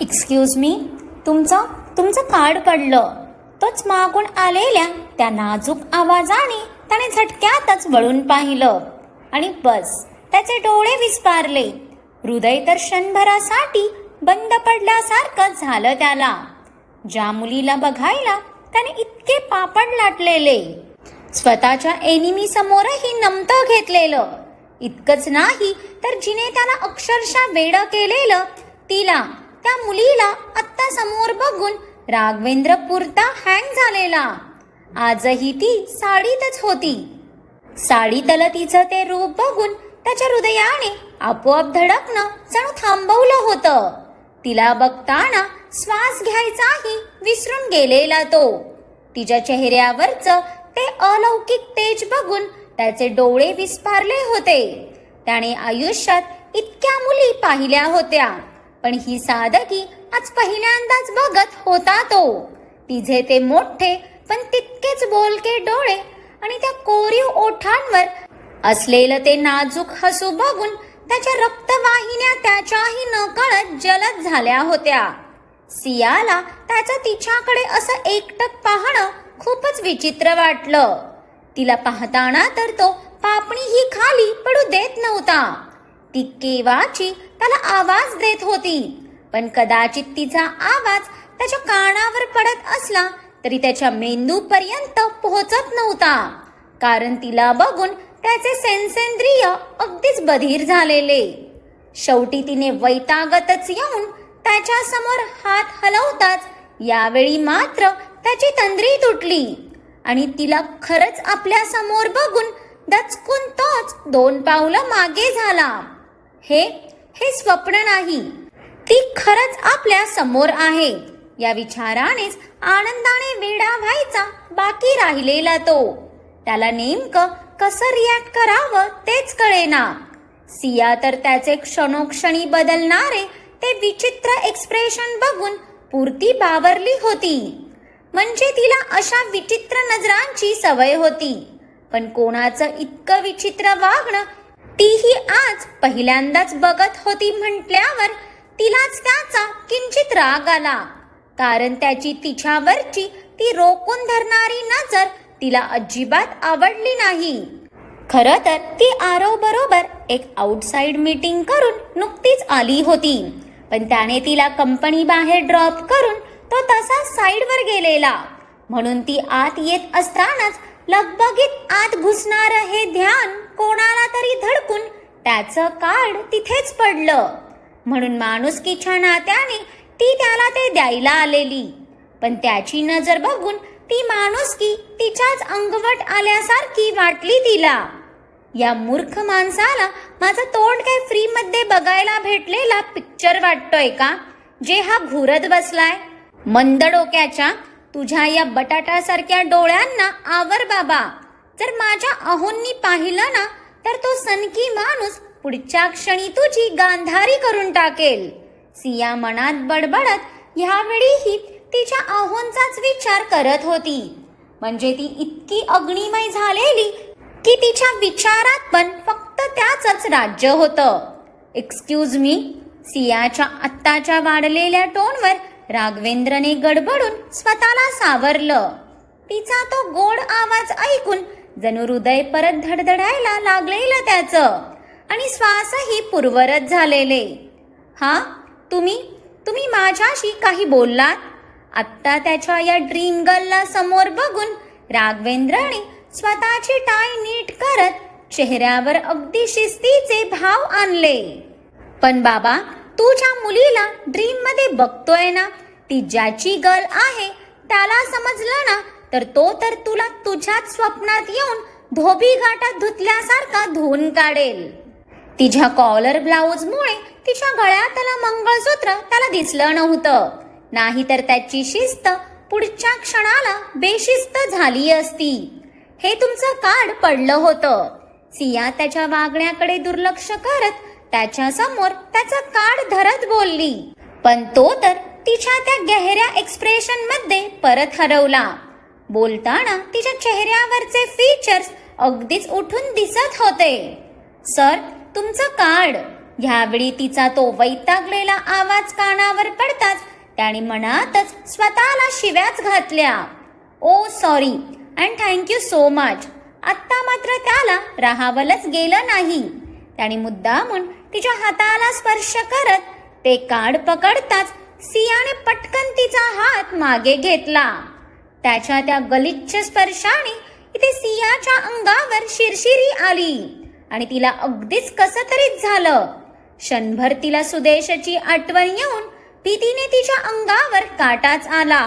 Excuse me तुमचं तुमचं card पडलं. तोच मागून आलेल्या त्या नाजूक आवाजाने त्याने झटक्यातच वळून पाहिलं. आणि बस त्याचे डोळे विस्पारले. हृदय तर क्षणभरासाठी बंद पडल्यासारखं झालं त्याला. ज्या मुलीला बघायला त्याने इतके पापड लाटलेले. स्वतःच्या एनिमी समोरही नमतं घेतलेलं. इतकंच नाही तर जिने त्याला अक्षरशः वेड केलेलं तिला त्या मुलीला आत्ता समोर बघून राघवेंद्र पुरता हँग झालेला. आजही ती साडीतच होती. साडीतलं तिचं ते रूप बघून त्याच्या हृदयाने आपोआप धडकणं जणू थांबवलं होतं. तिला बघताना श्वास घ्यायचाही विसरून गेलेला तो. तिच्या चेहऱ्यावरचं ते अलौकिक तेज बघून त्याचे डोळे विस्फारले होते. त्याने आयुष्यात इतक्या मुली पाहिल्या होत्या. पण ही साधकी आज पहिल्यांदाच बघत होता तो. तिचे ते मोठे पण तितकेच बोलके डोळे आणि त्या कोरीव ओठांवर असलेलं ते नाजूक हसू बघून त्याच्या रक्तवाहिन्या त्याच्याही नकळत जलद झाल्या होत्या. सियाला त्याचं तिच्याकडे असं एकटक पाहणं खूपच विचित्र वाटलं. तिला पाहताना तर तो पापणीही खाली पडू देत नव्हता. ती केवाची त्याला आवाज देत होती. पण कदाचित तिचा आवाज त्याच्या कानावर पडत असला तरी त्याच्या मेंदूपर्यंत पोहोचत नव्हता. कारण तिला बघून त्याचे सेन्सेंद्रिय अगदीच बधीर झालेले. शेवटी तिने वैतागतच येऊन त्याच्यासमोर हात हलवताच यावेळी मात्र त्याची तंद्री तुटली. आणि तिला खरंच आपल्यासमोर बघून दचकून तोच दोन पावलं मागे झाला. हे हे स्वप्न नाही. ती खरंच आपल्यासमोर आहे. या विचारानेच आनंदाने वेडा व्हायचा बाकी राहिलेला तो. त्याला नेमकं कसं रिॲक्ट करावं तेच कळेना. सिया तर त्याचे क्षणोक्षणी बदलणारे ते विचित्र एक्सप्रेशन बघून पुरती बावरली होती. म्हणजे तिला अशा विचित्र नजरांची सवय होती. पण कोणाचं इतकं विचित्र वागणं तीही आज पहिल्यांदाच बघत होती म्हटल्यावर तिलाच त्याचा किंचित राग आला. कारण त्याची तिच्यावरची ती रोखून धरणारी नजर तिला अजिबात आवडली नाही. खरं तर ती आरव बरोबर एक आउटसाइड मीटिंग करून नुकतीच आली होती. पण त्याने तिला कंपनी बाहेर ड्रॉप करून तो तसा साईडवर गेलेला. म्हणून ती आत येत असतानाच लगबगीत आत घुसणार हे ध्यान. कोणाला तरी धडकून त्याचं कार्ड तिथेच पडलं. म्हणून माणुसकीच्या नात्याने ती त्याला ते द्यायला आलेली. पण त्याची नजर बघून ती माणुसकी तिच्याच अंगवट आल्यासारखी वाटली तिला. या मूर्ख माणसाला माझं तोंड काय फ्री मध्ये बघायला भेटलेला पिक्चर वाटतोय का? जे हा घुरत बसलाय. मंद डोक्याच्या तुझ्या या बटाटासारख्या डोळ्यांना आवर बाबा. जर माझ्या अहोंनी पाहिलं ना तर तो सनकी माणूस पुढच्या क्षणी तुझी गांधारी करून टाकेल. सिया मनात बडबडत ह्यावेळीही तिच्या अहोंचाच विचार करत होती. म्हणजे ती इतकी अग्निमय झालेली की तिच्या विचारात पण फक्त त्याच राज्य होतं. एक्सक्यूज मी सियाच्या आत्ताच्या वाढलेल्या टोनवर राघवेंद्रने गडबडून स्वतःला सावरलं. तिचा तो गोड आवाज ऐकून जणू हृदय परत धडधडायला लागलेलं त्याचं आणि श्वासही पूर्वरत झालेले. हा? तुम्ही? तुम्ही माझ्याशी काही बोललात? आत्ता त्याच्या या ड्रीम गर्लला समोर बघून राघवेंद्रने स्वतःची टाय नीट करत चेहऱ्यावर अगदी शिस्तीचे भाव आणले. पण बाबा तू ज्या मुलीला ड्रीममध्ये बघतोय ना ती ज्याची गर्ल आहे त्याला समजलं ना तर तो तर तुला तुझ्याच स्वप्नात येऊन धोबी घाटात धुतल्यासारखा धुवून काढेल. तिच्या कॉलर ब्लाऊजमुळे तिच्या गळ्यातलं मंगळसूत्र त्याला दिसलं नव्हतं. नाहीतर त्याची शिस्त पुढच्या क्षणाला बेशिस्त झाली असती. हे तुमचं कार्ड पडलं होतं. सिया त्याच्या वागण्याकडे दुर्लक्ष करत त्याच्यासमोर त्याचं कार्ड धरत बोलली. पण तो तर तिच्या त्या गहऱ्या एक्सप्रेशनमध्ये परत हरवला. बोलताना तिच्या चेहऱ्यावरचे फीचर्स अगदीच उठून दिसत होते. सर तुमचं कार्ड ह्यावेळी तिचा तो वैतागलेला आवाज कानावर पडताच त्याने मनातच स्वतःला शिव्याच घातल्या. ओ sorry and thank you so much. आत्ता मात्र त्याला राहावलंच गेलं नाही. त्याने मुद्दामून तिच्या हाताला स्पर्श करत ते कार्ड पकडताच सियाने पटकन तिचा हात मागे घेतला. त्याच्या त्या गलिच्छ स्पर्शाने इथे सियाच्या अंगावर शिरशिरी आली आणि तिला अगदीच कसं तरीच झालं. क्षणभर तिला सुदेशची आठवण येऊन भीतीने तिच्या अंगावर काटाच आला.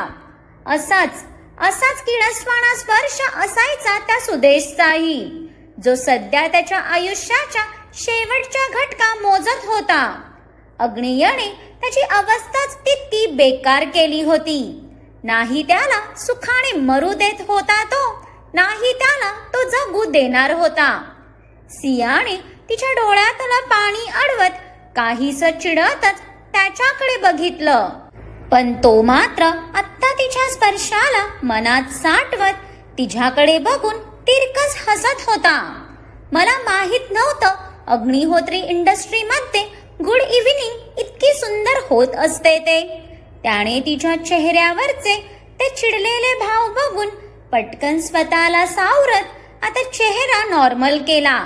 असाच असाच किळसवाणा स्पर्श असायचा त्या सुदेशचाही जो सध्या त्याच्या आयुष्याच्या शेवटच्या घटका मोजत होता. अग्नियने त्याची अवस्थाच तितकी बेकार केली होती. नाही त्याला सुखाने मरू देत होता तो नाही त्याला तो जगू देणार होता. सियाने तिच्या डोळ्यातला पाणी अडवत काहीस चिडतच त्याच्याकडे बघितलं. पण तो मात्र आत्ता तिच्या स्पर्शाला मनात साठवत तिच्याकडे बघून तिरकस हसत होता. मला माहीत नव्हतं अग्निहोत्री इंडस्ट्रीमध्ये गुड इव्हिनिंग इतकी सुंदर होत असते ते. त्याने तिच्या चेहऱ्यावरचे ते चिडलेले भाव बघून पटकन स्वतःला सावरत आता चेहरा नॉर्मल केला.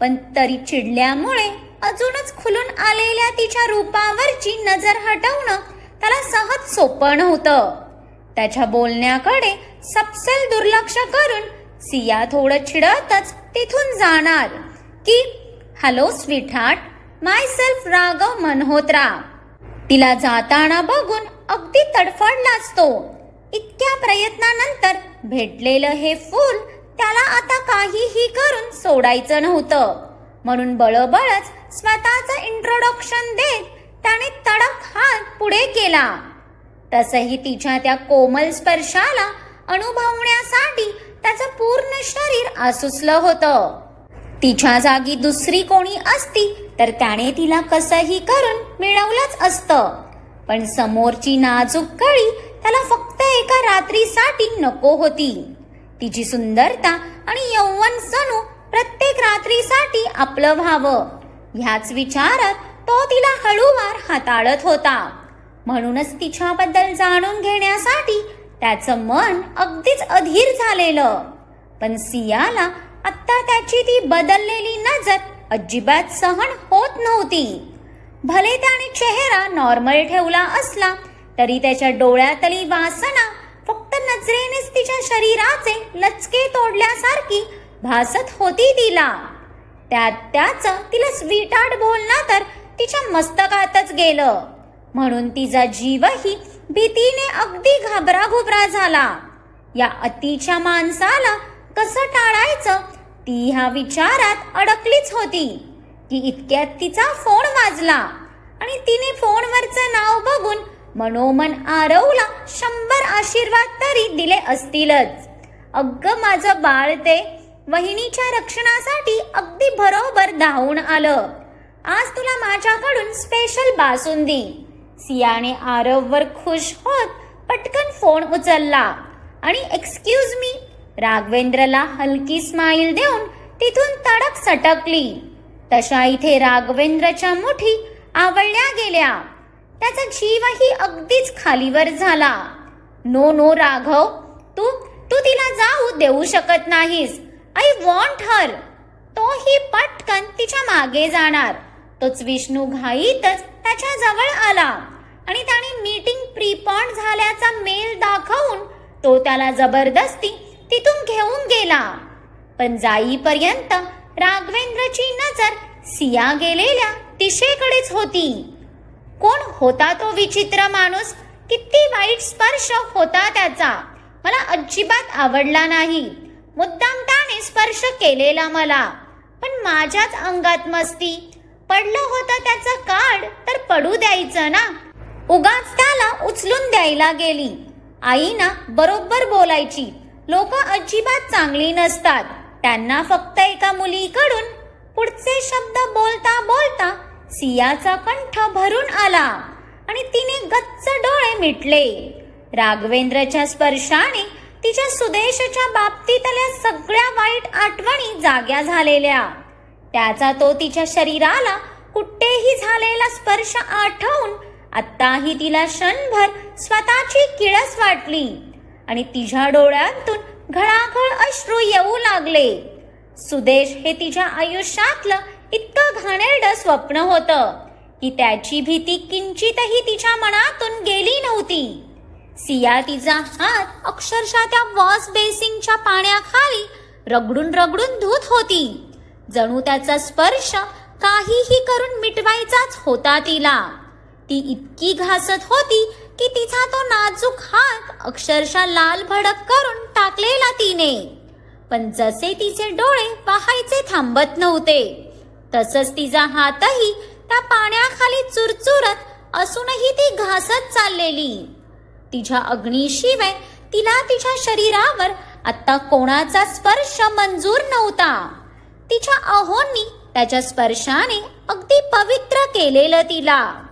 पण तरी चिडल्यामुळे अजूनच खुलून आलेल्या तिच्या रूपावरची नजर हटवणं त्याला सहज सोपं नव्हतं. त्याच्या बोलण्याकडे सपसेल दुर्लक्ष करून सिया थोडं चिडतच तिथून जाणार की hello sweetheart. Myself Raghav Malhotra. तिला जाताना बघून अगदी तडफडलाच तो. इतक्या प्रयत्नानंतर भेटलेलं हे फूल त्याला आता काहीही करून सोडायचं नव्हतं. म्हणून बळबळच स्वतःचं इंट्रोडक्शन देत त्याने तडक हात पुढे केला. तसही तिच्या त्या कोमल स्पर्शाला अनुभवण्यासाठी त्याचं पूर्ण शरीर आसुसलं होतं. तिच्या जागी दुसरी कोणी असती तर त्याने तिला कसंही करून मिळवलंच असतं. पण समोरची नाजूक कळी त्याला फक्त एका रात्रीसाठी नको होती. तिची सुंदरता आणि यौवन सणू प्रत्येक रात्रीसाठी आपलं व्हावं. ह्याच विचारात तो तिला हळूवार हाताळत होता. म्हणूनच तिच्याबद्दल जाणून घेण्यासाठी त्याचं मन अगदीच अधीर झालेलं. पण सियाला आत्ता त्याची ती बदललेली नजर अजिबात सहन होत नव्हती. भले त्याने चेहरा नॉर्मल ठेवला असला तरी त्याच्या डोळ्यातली वासना फक्त नजरेनेच तिच्या शरीराचे लचके तोडल्यासारखी भासत होती तिला. त्यात त्याचं तिला स्वीटार्ट बोलणं तर तिच्या मस्तकातच गेलं. म्हणून तिचा जीवही भीतीने अगदी घाबराघुबरा झाला. या अतीच्या माणसाला कसं टाळायचं ती ह्या विचारात अडकलीच होती. की इतक्यात तिचा फोन वाजला आणि तिने फोनवरचं नाव बघून मनोमन आरवला शंभर आशीर्वाद तरी दिले असतीलच. अग्ग माझं बाळ ते वहिनीच्या रक्षणासाठी अगदी बरोबर धावून आलं. आज तुला माझ्याकडून स्पेशल बासुंदी. सियाने आरववर खुश होत पटकन फोन उचलला आणि एक्सक्यूज मी राघवेंद्रला हलकी स्माईल देऊन तिथून तडक सटकली. तशा इथे राघवेंद्रच्या मुठी आवळल्या गेल्या. त्याचा जीवही अगदीच खालीवर झाला. नो नो राघव तू तू तिला जाऊ देऊ शकत नाहीस. आय वॉन्ट हर तोही पटकन तिच्यामागे जाणार. तोच विष्णू घाईतच त्याच्याजवळ आला आणि त्याने मीटिंग प्रीपॉन्ड झाल्याचा मेल दाखवून तो त्याला जबरदस्ती तिथून घेऊन गेला. पण जाईपर्यंत राघवेंद्रची नजर सिया गेलेल्या दिशेकडेच होती. कोण होता तो विचित्र माणूस? किती वाईट स्पर्श होता त्याचा. मला अजिबात आवडला नाही. मुद्दाम त्याने स्पर्श केलेला मला. पण माझ्याच अंगात मस्ती. पडलं होतं त्याचं कार्ड तर पडू द्यायचं ना? उगाच त्याला उचलून द्यायला गेली. आई ना बरोबर बोलायची. लोक अजिबात चांगली नसतात. त्यांना फक्त एका मुलीकडून पुढचे शब्द बोलता बोलता सियाचा कंठ भरून आला आणि तिने गच्च डोळे मिटले. राघवेंद्रच्या स्पर्शाने तिच्या सुदेशच्या बाबतीतल्या सगळ्या वाईट आठवणी जाग्या झालेल्या. त्याचा तो तिच्या शरीराला कुठेही झालेला स्पर्श आठवून आत्ताही तिला क्षणभर स्वतःची किळस वाटली आणि तिच्या डोळ्यातून घळाघळ अश्रू येऊ लागले. सुदेश हे तिच्या आयुष्यातलं इतकं घाणेरडं स्वप्न होतं की त्याची भीती किंचितही तिच्या मनातून गेली नव्हती. सिया तिचा हात अक्षरशः त्या वॉश बेसिंगच्या पाण्याखाली रगडून रगडून धुत होती. जणू त्याचा स्पर्श काहीही करून मिटवायचाच होता तिला. ती इतकी घासत होती की तिचा तो नाजूक हात अक्षरशः लाल भडक करून टाकलेला तिने. पण जसे तिचे डोळे पाहायचे थांबत नव्हते तसंच तिचा हातही त्या पाण्याखाली चुरचुरत असूनही ती घासत चाललेली. तिच्या अग्नीशिवाय तिला तिच्या शरीरावर आता कोणाचा स्पर्श मंजूर नव्हता. तिच्या अहोंनी त्याच्या स्पर्शाने अगदी पवित्र केलेलं तिला.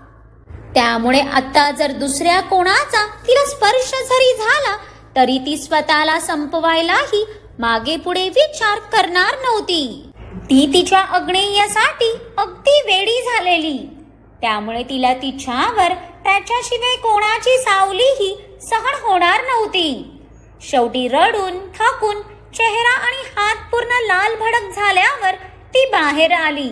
त्यामुळे आता जर दुसऱ्या कोणाचा तिला स्पर्श जरी झाला तरी ती स्वतःला संपवायलाही मागे पुढे विचार करणार नव्हती. ती तिच्या अग्नेयासाठी अगदी वेडी झालेली. त्यामुळे तिला तिच्यावर त्याच्याशिवाय कोणाची सावलीही सहन होणार नव्हती. शेवटी रडून थकून चेहरा आणि हात पूर्ण लाल भडक झाल्यावर ती बाहेर आली.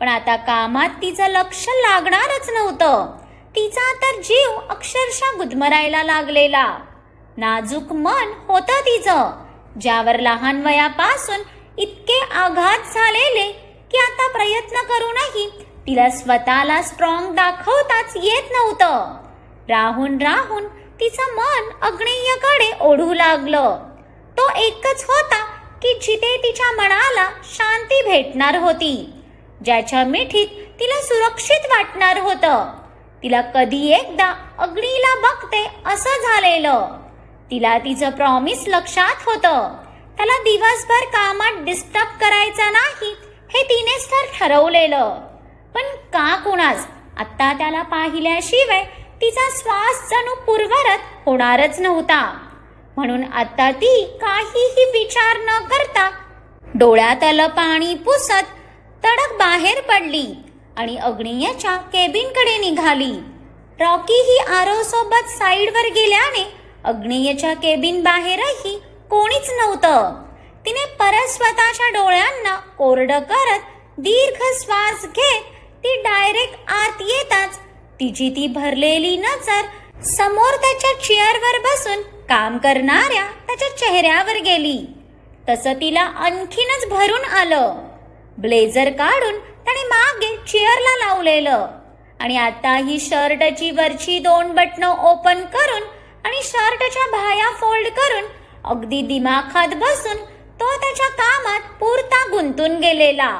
पण आता कामात तिचं लक्ष लागणारच नव्हतं. तिचा तर जीव अक्षरशः गुदमरायला लागलेला. नाजूक मन होतं तिचं ज्यावर लहान वयापासून इतके आघात झालेले की आता प्रयत्न करूनही तिला स्वतःला स्ट्रॉंग दाखवताच येत नव्हतं. राहून राहून तिचं मन अग्नेयकडे ओढू लागलं. तो एकच होता की जिथे तिच्या मनाला शांती भेटणार होती ज्याच्या मिठीत तिला सुरक्षित वाटणार होतं. तिला कधी एकदा अग्नीला बघते असं झालेलं. तिला तिचं प्रॉमिस लक्षात होतं. त्याला दिवसभर कामात डिस्टर्ब करायचं नाही हे तिनेच तर ठरवलेलं. पण का कुणास? आत्ता त्याला पाहिल्याशिवाय तिचा श्वास जणू पूर्वरत होणारच नव्हता. म्हणून आता ती काहीही विचार न करता डोळ्यात आलं पाणी पुसत तडक बाहेर पडली. आणि अग्नियाच्या केबिनकडे निघाली. रॉकी ही आरो सोबत साईडवर गेल्याने अग्नियच्या केबिन बाहेरही कोणीच नव्हतं. तिने परत स्वतःच्या डोळ्यांना कोरडं करत दीर्घ श्वास घेत ती डायरेक्ट आत येताच तिची ती भरलेली नजर समोर त्याच्या चेअरवर बसून काम करणाऱ्या त्याच्या चेहऱ्यावर गेली. तसं तिला आणखीनच भरून आलं. ब्लेझर काढून त्याने मागे चेअरला लावलेलं. आणि आता ही शर्टची वरची दोन बटणं ओपन करून आणि शर्टच्या बाह्या फोल्ड करून अगदी दिमाखात बसून तो त्याच्या कामात पुरता गुंतून गेलेला.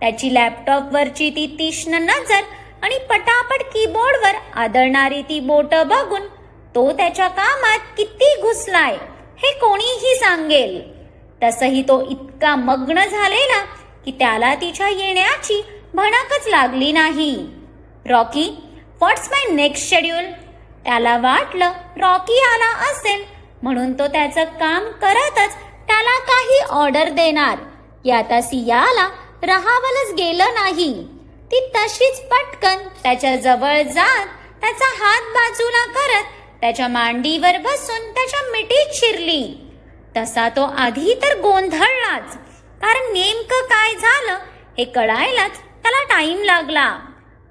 त्याची लॅपटॉपवरची ती तीक्ष्ण नजर आणि पटापट कीबोर्डवर आदळणारी ती बोट बघून तो त्याच्या कामात किती घुसलाय हे कोणीही सांगेल. तसही तो इतका मग्न झालेला की त्याला तिच्या येण्याची भणकच लागली नाही. Rocky what's my next schedule त्याला वाटलं रॉकी आला असेल म्हणून तो त्याचं काम करतच त्याला काही ऑर्डर देणार. की आता सियाला राहावलंच गेलं नाही. ती तशीच पटकन त्याच्याजवळ जात त्याचा हात बाजूला करत त्याच्या मांडीवर बसून त्याच्या मिठीत शिरली. तसा तो आधी तर गोंधळलाच. कारण नेमकं काय झालं हे कळायलाच त्याला टाइम लागला.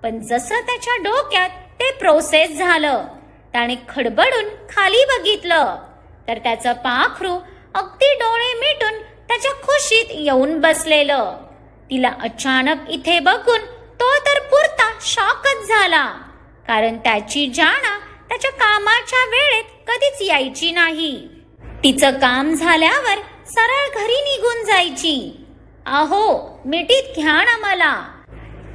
पण जसं त्याच्या डोक्यात ते प्रोसेस झालं त्याने खडबडून खाली बघितलं. तर त्याचं पाखरू अगदी डोळे मिटून त्याच्या खुशीत येऊन बसलेलं. तिला अचानक इथे बघून तो तर पुरता शॉकच झाला. कारण त्याची जाणा त्याच्या कामाच्या वेळेत कधीच यायची नाही. तिचं काम झाल्यावर सरळ घरी निघून जायची. अहो मिठीत घ्या ना मला.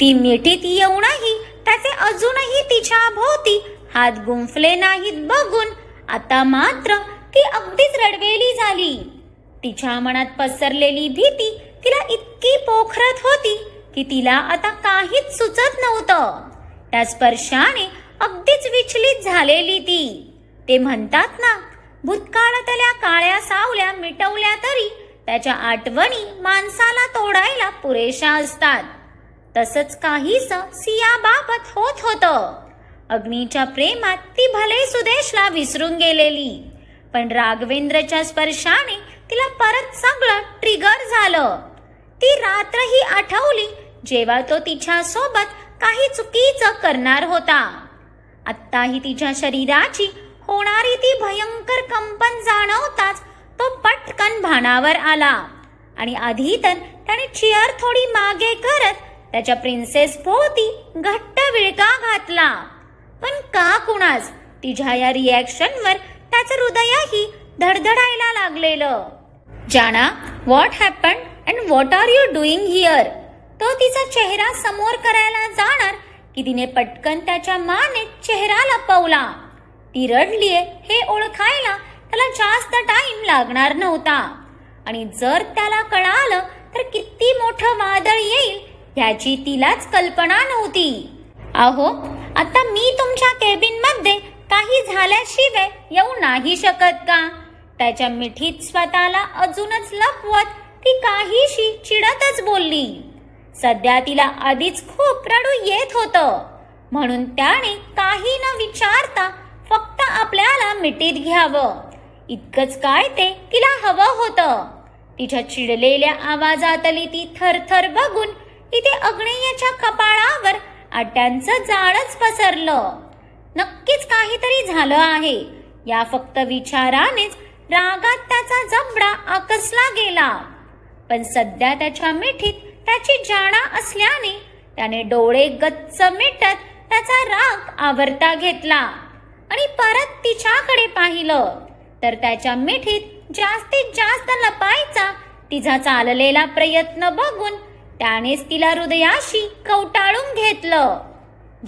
ती मिठीत येऊनही त्याचे अजूनही तिच्या भोवती हात गुंफले नाहीत बघून आता मात्र ती अगदीच रडवेली झाली. तिच्या मनात पसरलेली भीती तिला इतकी पोखरत होती की तिला आता काहीच सुचत नव्हतं. त्या स्पर्शाने अगदीच विचलित झालेली ती. ते म्हणतात ना भूतकाळातल्या काळ्या सावल्या मिटवल्या तरी त्याच्या आठवणी माणसाला तोडायला पुरेशा असतात. तसंच काहीस सियाबाबत होत होतं. अग्नीच्या प्रेमात ती भले सुदेशला विसरून गेलेली पण राघवेंद्रच्या स्पर्शाने तिला परत सगळं ट्रिगर झालं. ती रात्रही आठवली जेव्हा तो तिच्या सोबत काही चुकीचं करणार होता. आत्ताही तिच्या शरीराची होणारी ती भयंकर कंपन जाणवताच तो पटकन भानावर आला. आणि आधी तर त्याने चिअर थोडी मागे करत त्याच्या प्रिन्सेस भोवती घट्ट विळका घातला. पण का कुणास? तिच्या या रिॲक्शनवर त्याचं हृदयही धडधडायला लागलेलं. जाना what happen and what are you doing here तो तिचा चेहरा समोर करायला जाणार की तिने पटकन त्याच्या माने चेहरा लपवला. ती हे ओळखायला त्याला जास्त टाइम लागणार नव्हता. आणि जर त्याला कळालं तर किती मोठं वादळ येईल ह्याची तिलाच कल्पना नव्हती. अहो आता मी तुमच्या केबिनमध्ये काही झाल्याशिवाय येऊ नाही शकत का? त्याच्या मिठीत स्वतःला अजूनच लपवत ती काहीशी चिडतच बोलली. सध्या तिला आधीच खूप रडू येत होतं. म्हणून त्याने काही न विचारता आता आपल्याला मिठीत घ्यावं. इतकंच काय ते तिला हवं होतं. तिच्या चिडलेल्या आवाजातली ती थरथर बघून इथे अग्नेयाच्या कपाळावर आट्यांचं जाळच पसरलं. नक्कीच काहीतरी झालं आहे. या फक्त विचारानेच रागात त्याचा जबडा आकसला गेला. पण सध्या त्याच्या मिठीत त्याची जाणा असल्याने त्याने डोळे गच्च मिटत त्याचा राग आवरता घेतला. आणि परत तिच्याकडे पाहिलं. तर त्याच्या मिठीत जास्तीत जास्त लपायचा तिचा चाललेला प्रयत्न बघून त्यानेच तिला हृदयाशी कवटाळून घेतलं.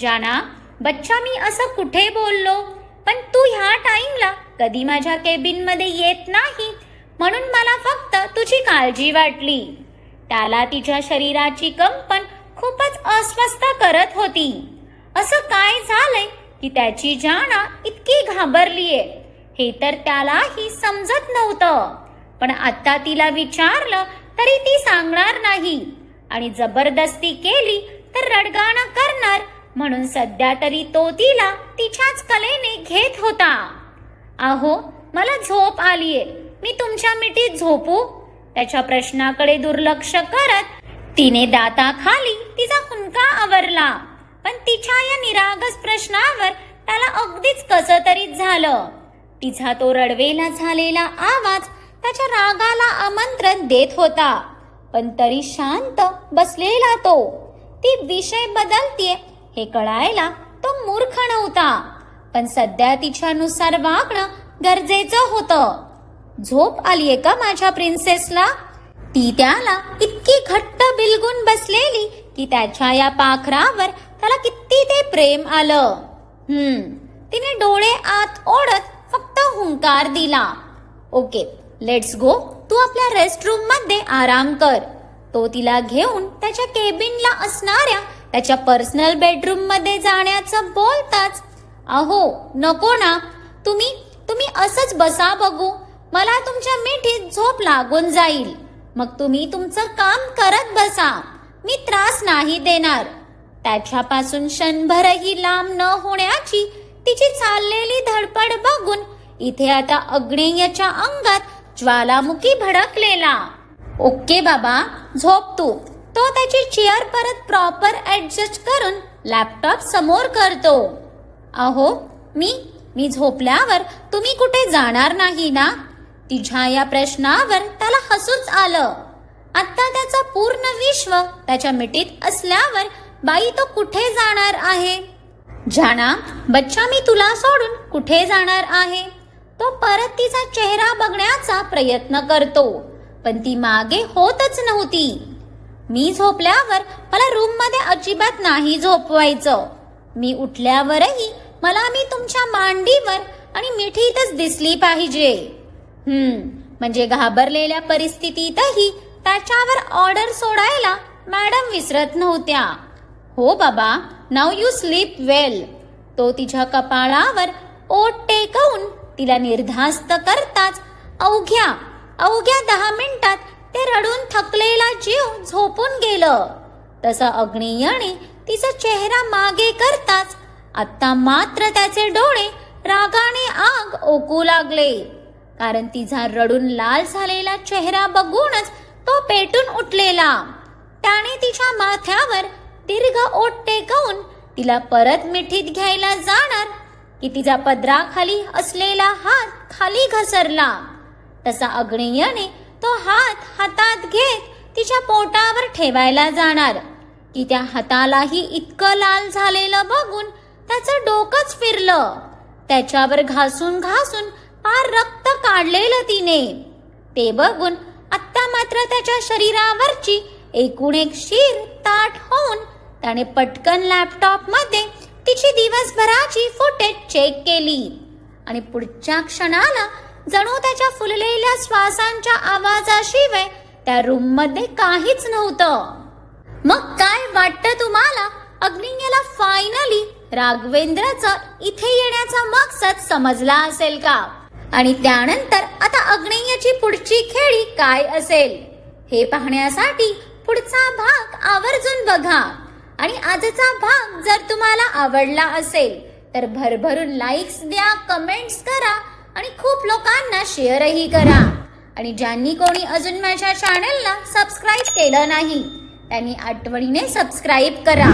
जाना बच्चा मी असं कुठे बोललो? पण तू ह्या टाइमला कधी माझ्या केबिनमध्ये येत नाही म्हणून मला फक्त तुझी काळजी वाटली. त्याला तिच्या शरीराची कंपन खूपच अस्वस्थ करत होती. असं काय झालंय? की त्याची जाणा इतकी घाबरलीये. हे तर त्यालाही समजत नव्हतं. पण आता तिला विचारलं तरी ती सांगणार नाही. आणि जबरदस्ती केली तर रडगाणं करणार म्हणून सध्या तरी तो तिला तिच्याच कलेने घेत होता. आहो मला झोप आलीये. मी तुमच्या मिठीत झोपू? त्याच्या प्रश्नाकडे दुर्लक्ष करत तिने दाताखाली तिचा हुंका आवरला. पण तिच्या या निरागस प्रश्नावर त्याला अगदीच कस तरी झालं. तिचा तो रडवेला झालेला आवाज त्याच्या रागाला आमंत्रण देत होता. पण तरी शांत बसलेला तो. ती विषय बदलतीये हे कळायला तो मूर्ख नव्हता. पण सध्या तिच्यानुसार वागणं गरजेचं होतं. झोप आलीये का माझ्या प्रिन्सेसला ती त्याला इतकी घट्ट बिलगून बसलेली की त्याच्या या पाखरावर त्याला किती ते प्रेम आलं. हम्म. तिने डोळे आत ओढत फक्त हुंकार दिला. ओके लेट्स गो तू आपल्या रेस्ट रूममध्ये आराम कर. तो तिला घेऊन त्याच्या केबिनला असणाऱ्या त्याच्या पर्सनल बेडरूममध्ये जाण्याचं बोलताच अहो नको ना. तुम्ही तुम्ही असंच बसा बघू. मला तुमच्या मिठीत झोप लागून जाईल. मग तुम्ही तुमचं काम करत बसा. मी त्रास नाही देणार. त्याच्यापासून क्षणभरही लांब न होण्याची तिची चाललेली धडपड बघून इथे आता अग्नेयच्या अंगात ज्वालामुखी भडकलेला. ओके बाबा झोप तू. तो त्याची चेअर परत प्रॉपर ऍडजस्ट करून लॅपटॉप समोर करतो. अहो मी मी झोपल्यावर तुम्ही कुठे जाणार नाही ना? तिच्या या प्रश्नावर त्याला हसूच आलं. आता त्याचं पूर्ण विश्व त्याच्या मिठीत असल्यावर बाई तो कुठे जाणार आहे? जाना बच्चा मी तुला सोडून कुठे जाणार आहे? तो परत तिचा चेहरा बघण्याचा प्रयत्न करतो पण ती मागे होतच नव्हती. मी झोपल्यावर मला रूममध्ये अजिबात नाही झोपवायचं. मी उठल्यावरही मला मी तुमच्या मांडीवर आणि मिठीतच दिसली पाहिजे. हम्म म्हणजे घाबरलेल्या परिस्थितीतही त्याच्यावर ऑर्डर सोडायला मॅडम विसरत नव्हत्या. हो बाबा नाव यू स्लीप वेल तो तिच्या कपाळावर ओट टेकवून तिला निर्धास्त करताच अवघ्या अवघ्या दहा मिनिटात ते रडून थकलेला जीव झोपून गेलं. तसं अग्नेयाने तिचा चेहरा मागे करताच आत्ता मात्र त्याचे डोळे रागाने आग ओकू लागले. कारण तिचा रडून लाल झालेला चेहरा बघूनच तो पेटून उठलेला. त्याने तिच्या माथ्यावर दीर्घ ओट टेकवून तिला परत मिठीत घ्यायला जाणार. की तिचा पदराखाली असलेला हात खाली घसरला. तसा अग्नेयने तो हात हातात घेत तिच्या पोटावर ठेवायला जाणार. की त्या हातालाही इतकं लाल झालेलं बघून त्याचं डोकंच फिरलं. त्याच्यावर घासून घासून पार रक्त काढलेलं तिने. ते बघून आत्ता मात्र त्याच्या शरीरावरची एकूण एक शीर ताट होऊन त्याने पटकन लॅपटॉपमध्ये तिची दिवसभराची फुटेज चेक केली. आणि पुढच्या क्षणाला जणू त्याच्या फुललेल्या श्वासांच्या आवाजाशिवाय त्या रूममध्ये काहीच नव्हतं. मग काय वाटतं तुम्हाला? अग्नियला फायनली राघवेंद्रचा इथे येण्याचा मकसद समजला असेल का? आणि त्यानंतर आता अग्नेयाची पुढची खेळी काय असेल? हे पाहण्यासाठी पुढचा भाग आवर्जून बघा. आणि आजचा भाग जर तुम्हाला आवडला असेल तर भरभरून लाईक्स द्या कमेंट्स करा आणि खूप लोकांना शेअरही करा. आणि ज्यांनी कोणी अजून माझ्या चॅनलला सबस्क्राईब केलं नाही त्यांनी आठवणीने सबस्क्राईब करा.